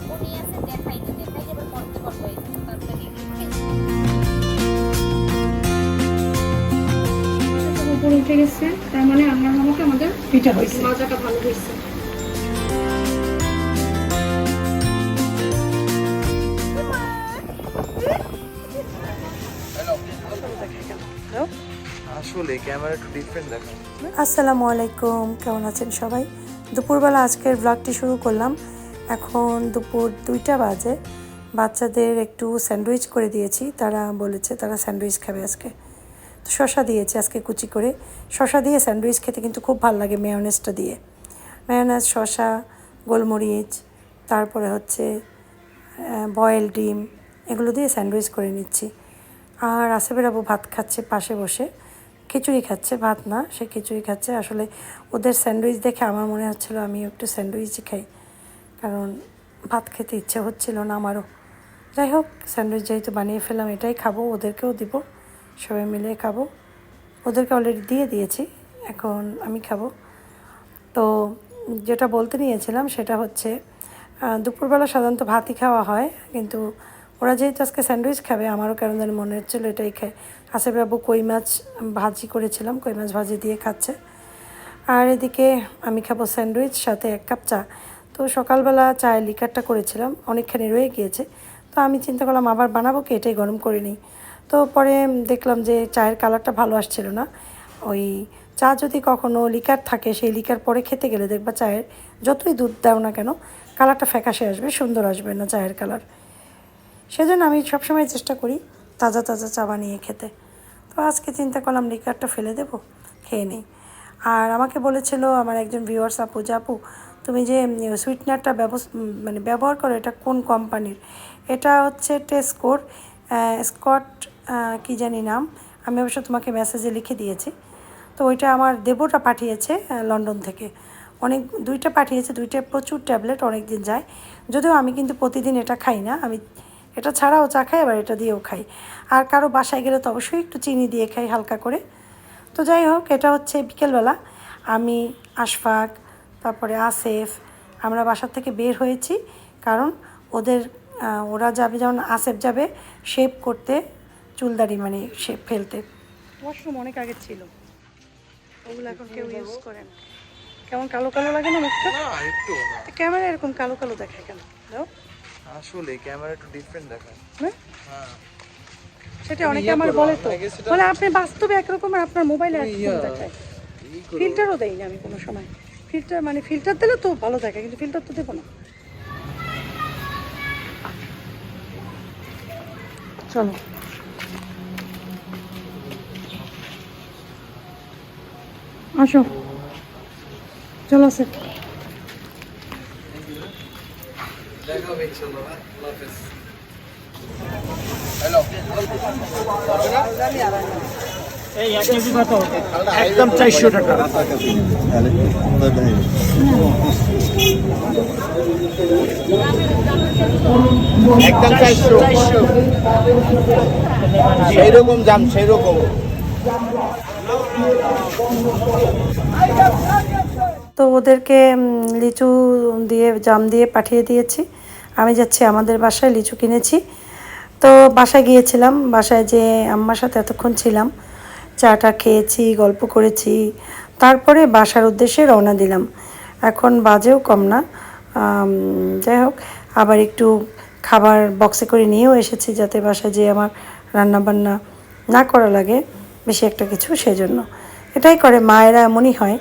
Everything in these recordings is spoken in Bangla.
সব উনি আছে দেখাই না দেখাই এবার করতে পারব তাড়াতাড়ি। উপরে উঠে গেছে তার মানে আমাদের পিঠা হয়েছে। মাজাটা ভালো হয়েছে। আসলে ক্যামেরা একটু ডিফারেন্ট দেখা। আসসালামু আলাইকুম কেমন আছেন সবাই? দুপুরবেলা আজকের ব্লগটি শুরু করলাম। এখন দুপুর দুইটা বাজে। বাচ্চাদের একটু স্যান্ডউইচ করে দিয়েছি। তারা বলেছে তারা স্যান্ডউইচ খাবে আজকে। তো শশা দিয়েছি আজকে কুচি করে। শশা দিয়ে স্যান্ডউইচ খেতে কিন্তু খুব ভালো লাগে মেয়নেজটা দিয়ে। মেয়নেজ শশা গোলমরিচ, তারপরে হচ্ছে বয়েল ডিম, এগুলো দিয়ে স্যান্ডউইচ করে নিচ্ছি। আর আসেফের আবু ভাত খাচ্ছে পাশে বসে। খিচুড়ি খাচ্ছে, ভাত না, সে খিচুড়ি খাচ্ছে। আসলে ওদের স্যান্ডউইচ দেখে আমার মনে হচ্ছিল আমি একটু স্যান্ডউইচই খাই। কারণ ভাত খেতে ইচ্ছে হচ্ছিল না আমারও। যাই হোক, স্যান্ডউইচ যেহেতু বানিয়ে ফেললাম, এটাই খাব, ওদেরকেও দিব, সবাই মিলে খাব। ওদেরকে অলরেডি দিয়ে দিয়েছি, এখন আমি খাব। তো যেটা বলতে নিয়েছিলাম সেটা হচ্ছে দুপুরবেলা সাধারণত ভাতই খাওয়া হয়, কিন্তু ওরা যেহেতু আজকে স্যান্ডউইচ খাবে, আমারও কেন যেন মনে হচ্ছিল এটাই খায় আসেফ বাবু কই মাছ ভাজি করেছিলাম, কই মাছ ভাজি দিয়ে খাচ্ছে। আর এদিকে আমি খাব স্যান্ডউইচ, সাথে এক কাপ চা। তো সকালবেলা চায়ের লিকারটা করেছিলাম, অনেকখানি রয়ে গিয়েছে। তো আমি চিন্তা করলাম আবার বানাবো কি? এটাই গরম করে নিই। তো পরে দেখলাম যে চায়ের কালারটা ভালো আসছিল না। ওই চা যদি কখনো লিকার থাকে, সেই লিকার পরে খেতে গেলে দেখবা চায়ের যতই দুধ দাও না কেন কালারটা ফ্যাকাশে আসবে, সুন্দর আসবে না চায়ের কালার সেজন্য আমি সবসময় চেষ্টা করি তাজা তাজা চা বানিয়ে খেতে। তো আজকে চিন্তা করলাম লিকারটা ফেলে দেবো, খেয়ে নিই। আর আমাকে বলেছিল আমার একজন ভিউয়ার্স আপু যে আপু তুমি যে সুইটনারটা মানে ব্যবহার করো, এটা কোন কোম্পানির এটা হচ্ছে টেস্কোর স্কট কি জানি নাম। আমি অবশ্য তোমাকে মেসেজে লিখে দিয়েছি। তো ওইটা আমার দেবটা পাঠিয়েছে লন্ডন থেকে। অনেক, দুইটা পাঠিয়েছে, দুইটা প্রচুর ট্যাবলেট অনেক দিন যায়। যদিও আমি কিন্তু প্রতিদিন এটা খাই না। আমি এটা ছাড়াও চা খাই, আবার এটা দিয়েও খাই। আর কারও বাসায় গেলে তো অবশ্যই একটু চিনি দিয়ে খাই হালকা করে। তো যাই হোক, এটা হচ্ছে বিকেলবেলা। আমি, আশফাক তারপরে আসেফ আমরা বাসার থেকে বের হয়েছি কারণ ওদের ওরা যাবে যেমন আসেফ যাবে শেপ করতে চুলদাড়ি মানে শেপ ফেলতে। ওয়াশরুম অনেক আগে ছিল। ওগুলো এখন কেউ ইউজ করে না। কেমন কালো কালো লাগে না মুখটা? না একটু না। ক্যামেরা এরকম কালো কালো দেখায় কেন? দাও। আসলে ক্যামেরা একটু ডিফারেন্ট দেখা হ্যাঁ। সেটা অনেকে আমার বলে তো। বলে আপনি বাস্তবে একরকম আর আপনার মোবাইলে একরকম দেখায়। ফিল্টারও দেই না আমি কোনো সময়। ফিল্টার মানে ফিল্টার দিলে তো ভালো থাকে, কিন্তু ফিল্টার তো দেবো না। চলো। আসো। চলো হাফেজ হ্যালো একদম চারশো টাকা। একদম চারশো। সেই রকম দাম সেই রকম তো ওদেরকে লিচু দিয়ে জাম দিয়ে পাঠিয়ে দিয়েছি। আমি যাচ্ছি আমাদের বাসায় লিচু কিনেছি। তো বাসায় গিয়েছিলাম। বাসায় যে আম্মার সাথে এতক্ষণ ছিলাম। চাটা খেয়েছি, গল্প করেছি। তারপরে বাসার উদ্দেশ্যে রওনা দিলাম। এখন বাজেও কম না। যাই হোক, আবার একটু খাবার বক্সে করে নিয়েও এসেছি যাতে বাসায় যে আমার রান্না বান্না না করা লাগে বেশি একটা কিছু, সেজন্য। এটাই করে, মায়েরা এমনই হয়।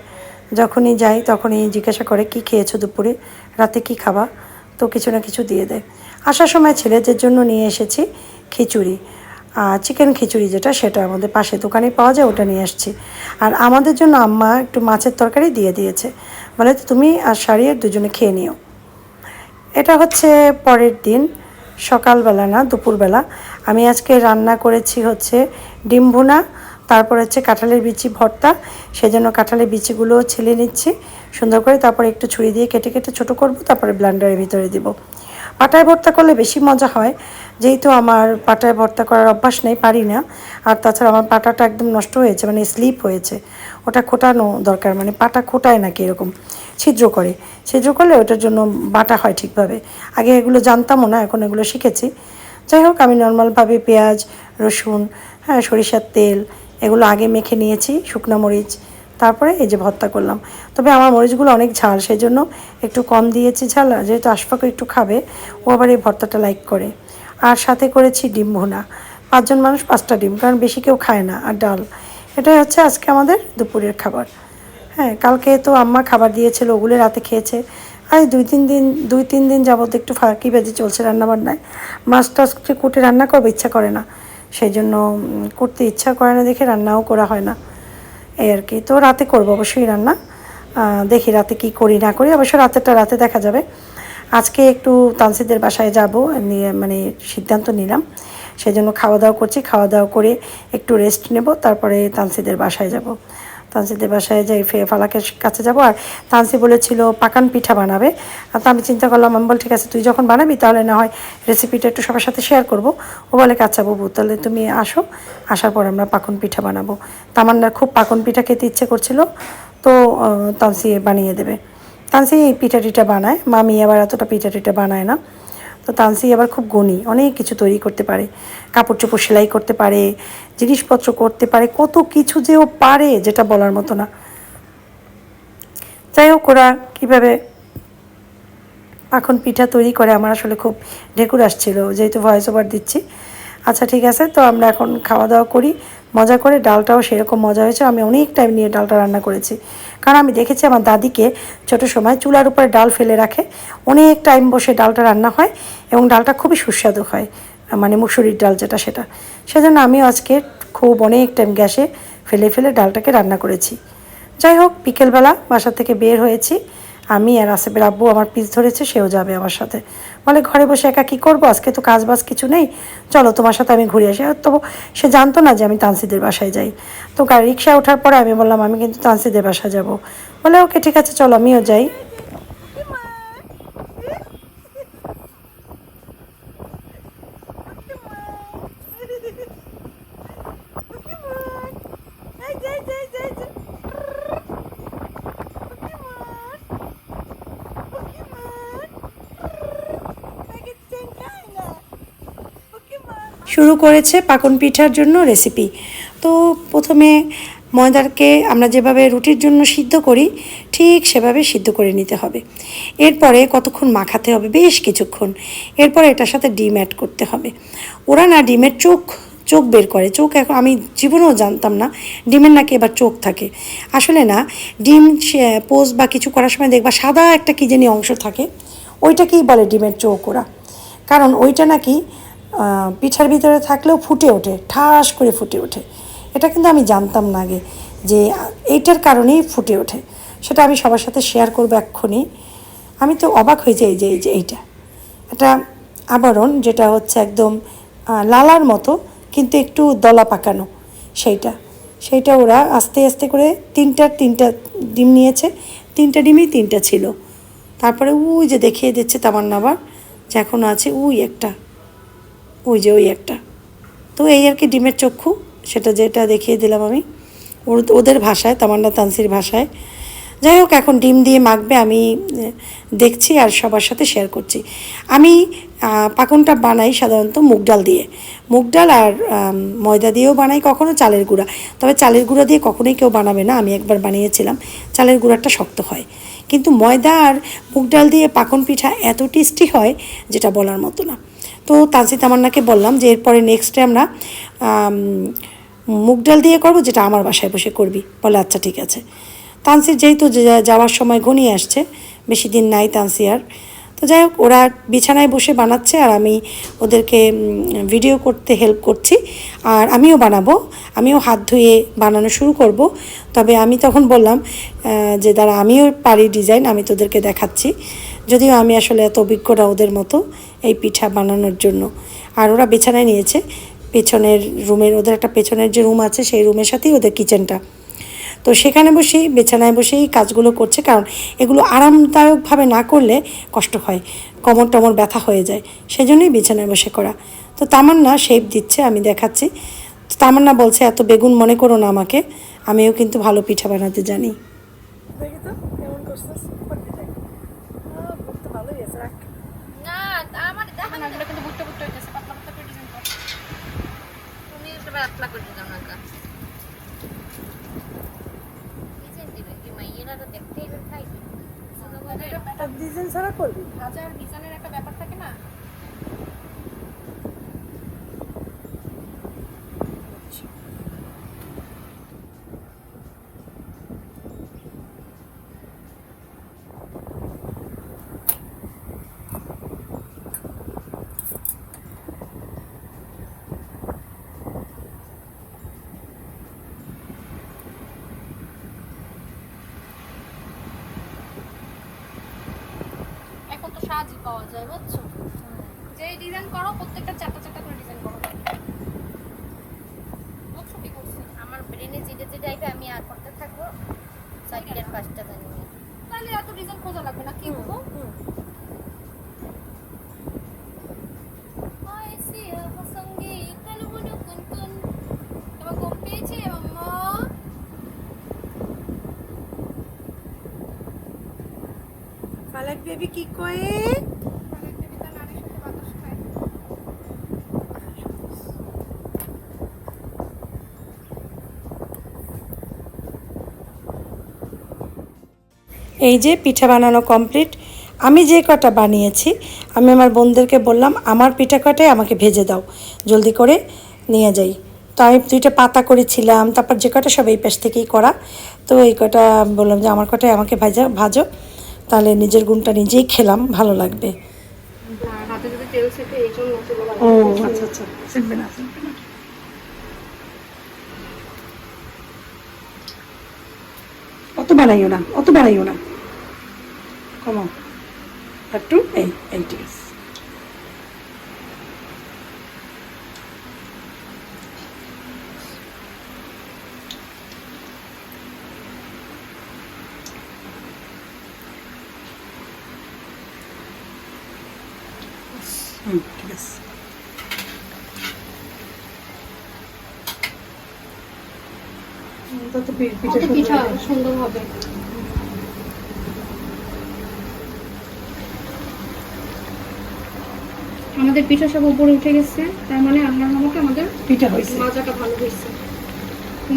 যখনই যাই, তখনই জিজ্ঞাসা করে, কি খেয়েছো দুপুরে? রাতে কি খাবা? তো কিছু না কিছু দিয়ে দেয়। আসার সময় ছেলেদের জন্য নিয়ে এসেছি খিচুড়ি। চিকেন খিচুড়ি যেটা, সেটা আমাদের পাশে দোকানে পাওয়া যায়, ওটা নিয়ে আসছি। আর আমাদের জন্য আম্মা একটু মাছের তরকারি দিয়ে দিয়েছে। বলে তুমি আর শাড়িয়ে দুজনে খেয়ে নিও। এটা হচ্ছে পরের দিন, সকালবেলা না, দুপুরবেলা। আমি আজকে রান্না করেছি হচ্ছে ডিম ভুনা, তারপর হচ্ছে কাঁঠালের বিচি ভর্তা। সেজন্য কাঁঠালের বিচিগুলো ছেলে নিচ্ছি। সুন্দর করে তারপরে একটু ছুরি দিয়ে কেটে কেটে ছোটো করব, তারপরে ব্লান্ডারের ভিতরে দিব। পাটায় ভর্তা করলে বেশি মজা হয়। যেহেতু আমার পাটায় ভর্তা করার অভ্যাস নেই, পারি না। আর তাছাড়া আমার পাটাটা একদম নষ্ট হয়েছে মানে স্লিপ হয়েছে। ওটা খোটানো দরকার মানে পাটা খোটায় নাকি এরকম ছিদ্র করে। ছিদ্র করলে ওটার জন্য বাটা হয় ঠিকভাবে। আগে এগুলো জানতামও না, এখন এগুলো শিখেছি। যাই হোক, আমি নর্মালভাবে পেঁয়াজ, রসুন হ্যাঁ সরিষার তেল এগুলো আগে মেখে নিয়েছি, শুকনো মরিচ, তারপরে এই যে ভর্তা করলাম। তবে আমার মরিচগুলো অনেক ঝাল সেই জন্য একটু কম দিয়েছি ঝাল যেহেতু আশফাকও একটু খাবে, ও আবার এই ভর্তাটা লাইক করে। আর সাথে করেছি ডিম ভুনা। পাঁচজন মানুষ পাঁচটা ডিম, কারণ বেশি কেউ খায় না, আর ডাল। এটাই হচ্ছে আজকে আমাদের দুপুরের খাবার। হ্যাঁ কালকে তো আম্মা খাবার দিয়েছিল, ওগুলো রাতে খেয়েছে। আর দুই তিন দিন, দুই তিন দিন যাবত একটু ফাঁকি বেজে চলছে রান্নাবান্নায়। মাছ টাছ কুটে রান্না করবে, ইচ্ছা করে না। সেই জন্য করতে ইচ্ছা করে না দেখে রান্নাও করা হয় না। এই আর কি, তো রাতে করব অবশ্যই রান্না। দেখি রাতে কি করি, না করি, অবশ্য রাতেরটা রাতে দেখা যাবে। আজকে একটু তানসিদের বাসায় যাব, নিয়ে মানে সিদ্ধান্ত নিলাম। সেই জন্য খাওয়া দাওয়া করছি খাওয়া দাওয়া করে একটু রেস্ট নেব, তারপরে তানসিদের বাসায় যাব। তানসিদের বাসায় যাই, ফে ফালাকের কাছে যাব, আর তানসি বলেছিল পাকান পিঠা বানাবে। তো আমি চিন্তা করলাম, আমি বল, ঠিক আছে, তুই যখন বানাবি, তাহলে না হয় রেসিপিটা একটু সবার সাথে শেয়ার করব। ও বলে কাচ্চা বাবু, তাহলে তুমি আসো, আসার পর আমরা পাকন পিঠা বানাবো। তামান্নার খুব পাকন পিঠা খেতে ইচ্ছে করছিল। তো তানসি বানিয়ে দেবে। তানসি এই পিঠা বানায়। মামি আবার এতটা পিঠা টিঠা বানায় না। তো তানসি আবার খুব গুণী, অনেক কিছু তৈরি করতে পারে। কাপড় চোপড় সেলাই করতে পারে, জিনিসপত্র করতে পারে, কত কিছু যে ও পারে যেটা বলার মতো না। যাই হোক, ওরা কীভাবে এখন পিঠা তৈরি করে আমার আসলে খুব ঢেকুর আসছিল, যেহেতু ভয়েস ওভার দিচ্ছি। আচ্ছা ঠিক আছে, তো আমরা এখন খাওয়া দাওয়া করি। মজা করে ডালটাও সেরকম মজা হয়েছে। আমি অনেক টাইম নিয়ে ডালটা রান্না করেছি। কারণ আমি দেখেছি আমার দাদিকে ছোটো সময় চুলার উপরে ডাল ফেলে রাখে। অনেক টাইম বসে ডালটা রান্না হয় এবং ডালটা খুবই সুস্বাদু হয় মানে মুসুরির ডাল যেটা সেটা। সেজন্য আমিও আজকে খুব অনেক টাইম গ্যাসে ফেলে ফেলে ডালটাকে রান্না করেছি। যাই হোক, বিকেলবেলা বাসা থেকে বের হয়েছি। আমি আর আসেফের আব্বু আমার পিস ধরেছে, সেও যাবে আমার সাথে। বলে, ঘরে বসে একা কী করব? আজকে তো কাজ বাজ কিছু নেই। চলো, তোমার সাথে আমি ঘুরে আসি। আর তো সে জানতো না যে আমি তানসিদের বাসায় যাই। তো রিক্সা ওঠার পরে আমি বললাম, আমি কিন্তু তানসিদের বাসায় যাব। বলে, ওকে, ঠিক আছে, চলো, আমিও যাই। শুরু করেছে পাকন পিঠার জন্য রেসিপি তো প্রথমে ময়দাকে আমরা যেভাবে রুটির জন্য সিদ্ধ করি, ঠিক সেভাবে সিদ্ধ করে নিতে হবে। এরপরে কতক্ষণ মাখাতে হবে? বেশ কিছুক্ষণ। এরপরে এটার সাথে ডিম অ্যাড করতে হবে। ওরা না ডিমের চোখ চোখ বের করে। চোখ এখন আমি জীবনেও জানতাম না, ডিমের নাকি এবার চোখ থাকে। আসলে না, ডিম পোজ বা কিছু করার সময় দেখবা সাদা একটা কী জানি অংশ থাকে, ওইটাকেই বলে ডিমের চোখ ওরা। কারণ ওইটা নাকি পিঠার ভিতরে থাকলেও ফুটে ওঠে, ঠাস করে ফুটে ওঠে। এটা কিন্তু আমি জানতাম না আগে যে এইটার কারণেই ফুটে ওঠে। সেটা আমি সবার সাথে শেয়ার করব এক্ষুনি। আমি তো অবাক হয়ে যাই যে এই যে এইটা। এটা আবরণ যেটা হচ্ছে একদম লালার মতো, কিন্তু একটু দলা পাকানো সেইটা। সেইটা ওরা আস্তে আস্তে করে তিনটা তিনটা ডিম নিয়েছে। তিনটা ডিমই তিনটা ছিল। তারপরে উই যে দেখিয়ে দিচ্ছে তামান্না আবার, যে এখনও আছে উই একটা। ওই যে ওই একটা। তো এই আর কি ডিমের চক্ষু, সেটা যেটা দেখিয়ে দিলাম আমি। ওদের ভাষায়, তামান্না তানসির ভাষায়। যাই হোক, এখন ডিম দিয়ে মাখবে, আমি দেখছি আর সবার সাথে শেয়ার করছি। আমি পাকনটা বানাই সাধারণত মুগ ডাল দিয়ে। মুগ ডাল আর ময়দা দিয়েও বানাই কখনো চালের গুঁড়া। তবে চালের গুঁড়া দিয়ে কখনোই কেউ বানাবে না, আমি একবার বানিয়েছিলাম। চালের গুঁড়াটা শক্ত হয়। কিন্তু ময়দা আর মুগ ডাল দিয়ে পাকন পিঠা এত টেস্টি হয়, যেটা বলার মতো না। তো তানসি তামান্নাকে বললাম যে এরপরে নেক্সটে আমরা আম, মুগ ডাল দিয়ে করব যেটা আমার বাসায় বসে করবি। বলে আচ্ছা ঠিক আছে। তানসির যেহেতু যাওয়ার সময় ঘনিয়ে আসছে বেশি দিন নাই তানসি আর। তো যাই হোক ওরা বিছানায় বসে বানাচ্ছে আর আমি ওদেরকে ভিডিও করতে হেল্প করছি। আর আমিও বানাবো আমিও হাত ধুয়ে বানানো শুরু করব। তবে আমি তখন বললাম যে দাঁড়া আমিও পারি ডিজাইন আমি তোদেরকে দেখাচ্ছি। যদিও আমি আসলে এত অভিজ্ঞতা ওদের মতো এই পিঠা বানানোর জন্য। আর ওরা বিছানায় নিয়েছে। পেছনের রুমের, ওদের একটা পেছনের যে রুম আছে, সেই রুমের সাথেই ওদের কিচেনটা। তো সেখানে বসেই, বিছানায় বসেই কাজগুলো করছে। কারণ এগুলো আরামদায়কভাবে না করলে কষ্ট হয়। কমর টমর ব্যথা হয়ে যায়। সেই জন্যই বিছানায় বসে করা। তো তামান্না শেপ দিচ্ছে, আমি দেখাচ্ছি। তামান্না বলছে, এত বেগুন মনে করো না আমাকে। আমিও কিন্তু ভালো পিঠা বানাতে জানি করছিস করতে যাই বুঝতে ভালোই আছে রাখ না আমার দেখা না এগুলো কিন্তু বুট্টা বুট্টা হইতেছে পাতলা পাতলা করে ডিজাইন কর কা ডিজাইন দিবে কি মাইয়েরা তো দেখতে এবার খাই ডিজাইন ছাড়া করবি হাজার ডিজাইনের একটা ব্যাপার থাকে না সাজই পাওয়া যায় বুঝছ? যে ডিজাইন করো প্রত্যেকটা চারটা চারটা করে ডিজাইন করো। কি করছি? আমার ব্রেনে যেটা যেটা আইবে আমি আর করতে থাকব। সাইডের পাঁচটা জানি। তাহলে এত ডিজাইন খোঁজা লাগবে না কি বলব বেবি কি কয়ে? এই যে পিঠা বানানো কমপ্লিট আমি যে কটা বানিয়েছি আমি আমার বোনদেরকে বললাম আমার পিঠা কটাই আমাকে ভেজে দাও জলদি করে নিয়ে যাই। তো আমি দুইটা পাতা করেছিলাম তারপর যে কটা সব এই পাশ থেকেই করা। তো এই কটা বললাম যে আমার কটাই আমাকে ভাজা ভাজো। তাহলে নিজের গুণটা নিজেই খেলাম, ভালো লাগবে। ও আচ্ছা আচ্ছা অত বাড়াইও না, অত বাড়াইও না। কমাও একটু এই এই ঠিক আছে হুম ঠিক আছে পিঠা সুন্দর হবে আমাদের পিঠা সব উপরে উঠে গেছে। তার মানে আল্লাহর রহমতে আমাদের পিঠা হয়েছে। মাজাটা ভালো হয়েছে।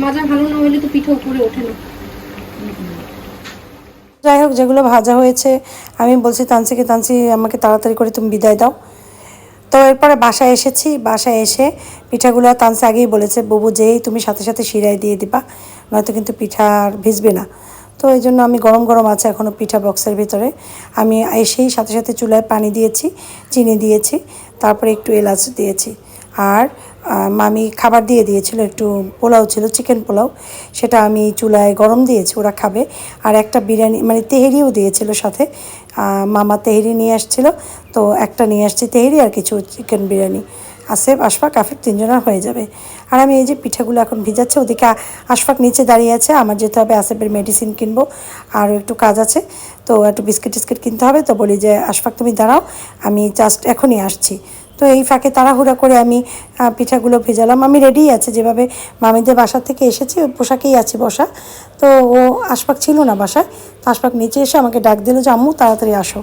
মাজা ভালো না হলে তো পিঠা উপরে ওঠে না। যাই হোক যেগুলো ভাজা হয়েছে আমি বলছি তানসিকে তানসি আমাকে তাড়াতাড়ি করে তুমি বিদায় দাও। তো এরপরে বাসায় এসেছি, বাসায় এসে পিঠাগুলো তানসে আগেই বলেছে, বুবু, যেই তুমি সাথে সাথে শিরায় দিয়ে দিবা, নয়তো কিন্তু পিঠা আর ভিজবে না। তো এই জন্য আমি গরম গরম আছে এখনও পিঠা বক্সের ভিতরে। আমি এসেই সাথে সাথে চুলায় পানি দিয়েছি, চিনি দিয়েছি, তারপরে একটু এলাচ দিয়েছি। আর মামি খাবার দিয়ে দিয়েছিল, একটু পোলাও ছিল চিকেন পোলাও। সেটা আমি চুলায় গরম দিয়েছি, ওরা খাবে। আর একটা বিরিয়ানি মানে তেহেরিও দিয়েছিল সাথে। মামা তেহেরি নিয়ে আসছিল, তো একটা নিয়ে আসছি তেহেরি আর কিছু চিকেন বিরিয়ানি। আসেফ আশফাক আফিক তিনজনের হয়ে যাবে। আর আমি এই যে পিঠাগুলো এখন ভিজাচ্ছি, ওদিকে আশফাক নিচে দাঁড়িয়ে আছে, আমার যেতে হবে আসেফের মেডিসিন কিনবো। আরও একটু কাজ আছে, তো একটু বিস্কিট টিস্কিট কিনতে হবে, তো বলি যে, আশফাক তুমি দাঁড়াও, আমি জাস্ট এখনই আসছি। তো এই ফাঁকে তাড়াহুড়া করে আমি পিঠাগুলো ভেজালাম। আমি রেডিই আছে, যেভাবে মামিদের বাসা থেকে এসেছি, ওই পোশাকেই আছি বসা। তো ও আশপাক ছিল না বাসায়, তো আশপাক নিচে এসে আমাকে ডাক দিল যে, আম্মু, তাড়াতাড়ি আসো।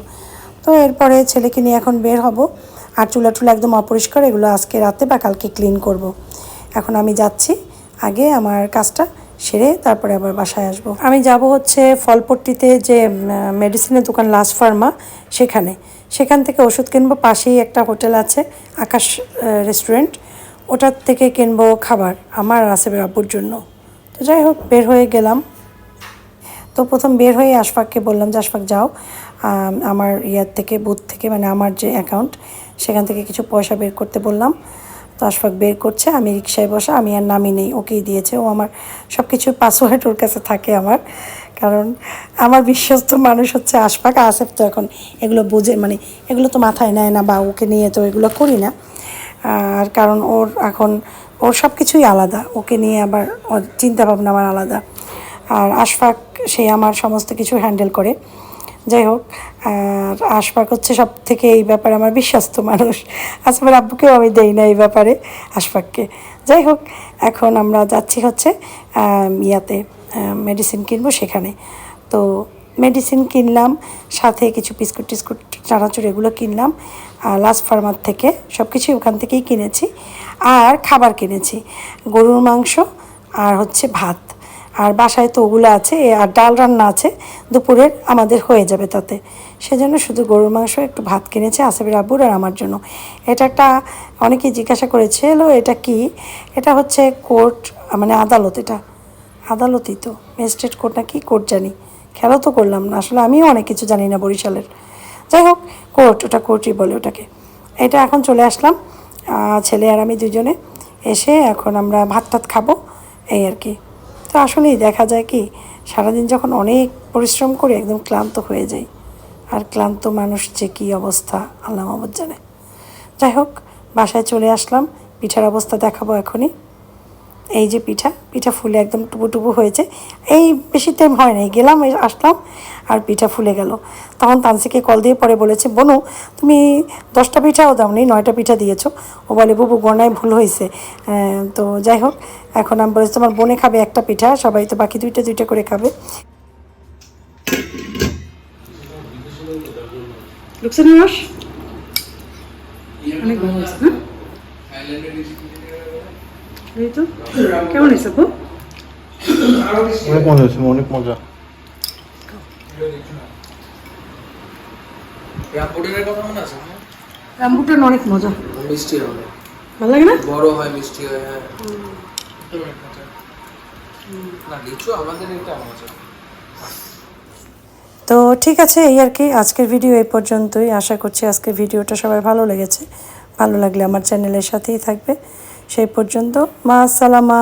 তো এরপরে ছেলেকে নিয়ে এখন বের হব। আর চুলা টুলা একদম অপরিষ্কার, এগুলো আজকে রাতে বা কালকে ক্লিন করব। এখন আমি যাচ্ছি আগে আমার কাজটা। সেরে তারপরে আবার বাসায় আসব। আমি যাব হচ্ছে ফলপট্টিতে যে মেডিসিনের দোকান লাস্ট ফার্মা সেখানে। সেখান থেকে ওষুধ কিনবো, পাশেই একটা হোটেল আছে, আকাশ রেস্টুরেন্ট ওটার থেকে কিনবো খাবার, আমার আসেবের আব্বুর জন্য। তো যাই হোক, বের হয়ে গেলাম। তো প্রথম বের হয়ে আশফাককে বললাম যে, আশফাক যাও। আমার ইয়ার থেকে, বুথ থেকে মানে আমার যে অ্যাকাউন্ট সেখান থেকে কিছু পয়সা বের করতে বললাম। তো আশফাক বের করছে, আমি রিক্সায় বসা, আমি আর নামি নেই, ওকেই দিয়েছে। ও আমার সব কিছু পাসওয়ার্ড ওর কাছে থাকে আমার, কারণ আমার বিশ্বস্ত মানুষ হচ্ছে আশফাক, আসেফ তো এখন এগুলো বোঝে মানে এগুলো তো মাথায় নেয় না বা ওকে নিয়ে তো এগুলো করি না। আর কারণ ওর এখন, ওর সব কিছুই আলাদা, ওকে নিয়ে আবার ওর চিন্তা ভাবনা আমার আলাদা। আর আশফাক, সে আমার সমস্ত কিছু হ্যান্ডেল করে। যাই হোক, আর আশফাক হচ্ছে সব থেকে এই ব্যাপারে আমার বিশ্বস্ত মানুষ। আসফার আব্বুকেও আমি দেই না এই ব্যাপারে, আশফাককে। যাই হোক, এখন আমরা যাচ্ছি হচ্ছে ইয়াতে মেডিসিন কিনবো সেখানে। তো মেডিসিন কিনলাম, সাথে কিছু বিস্কুট টিস্কুট, চানাচুর এগুলো কিনলাম লাস্ট ফার্মার থেকে সব কিছু ওখান থেকেই কিনেছি। আর খাবার কিনেছি, গরুর মাংস আর হচ্ছে ভাত। আর বাসায় তো ওগুলো আছে আর ডাল রান্না আছে, দুপুরের আমাদের হয়ে যাবে তাতে। সেজন্য শুধু গরুর মাংস, একটু ভাত কিনেছে আসেফের আব্বুর আর আমার জন্য। এটা একটা, অনেকেই জিজ্ঞাসা করেছে এলো এটা কি? এটা হচ্ছে কোর্ট মানে আদালত এটা। আদালতই তো, ম্যাজিস্ট্রেট কোর্ট না কি কোর্ট জানি। খেয়ালও তো করলাম না, আসলে আমিও অনেক কিছু জানি না বরিশালের। যাই হোক, কোর্ট, ওটা কোর্টই বলে ওটাকে। এটা এখন চলে আসলাম ছেলে আর আমি দুজনে এসে এখন আমরা ভাত টাত খাব, এই আর কি। তো আসলেই দেখা যায় কি, সারাদিন যখন অনেক পরিশ্রম করে একদম ক্লান্ত হয়ে যাই। আর ক্লান্ত মানুষ যে কী অবস্থা, আল্লাহ মাহমুদ জানে। যাই হোক, বাসায় চলে আসলাম, পিঠার অবস্থা দেখাবো এখনই। এই যে পিঠা পিঠা ফুলে একদম টুপু টুপু হয়েছে। এই বেশি টাইম হয় নাই গেলাম এই আসলাম আর পিঠা ফুলে গেল। তখন তানসিকে কল দিয়ে পরে বলেছে বনু তুমি দশটা পিঠাও দাওনি নয়টা পিঠা দিয়েছ। ও বলে বুবু গনায় ভুল হয়েছে। তো যাই হোক এখন আমি বলেছি তোমার বোনে খাবে একটা পিঠা সবাই তো বাকি দুইটা দুইটা করে খাবে। রস? অনেক ভালো হয়েছে না? এই তো কেমন হয়েছে আপু? অনেক মজা হয়েছে অনেক মজা। অনেক মজা। মিষ্টি হবে ভালো লাগে না? বড় হয় মিষ্টি হয় হ্যাঁ। না লিচু আমাদের এটা মজা। তো ঠিক আছে এই আর কি। আজকের ভিডিও এই পর্যন্তই। আশা করছি আজকের ভিডিওটা সবাই ভালো লেগেছে। ভালো লাগলে আমার চ্যানেলের সাথেই থাকবে। সেই পর্যন্ত মা সালামা।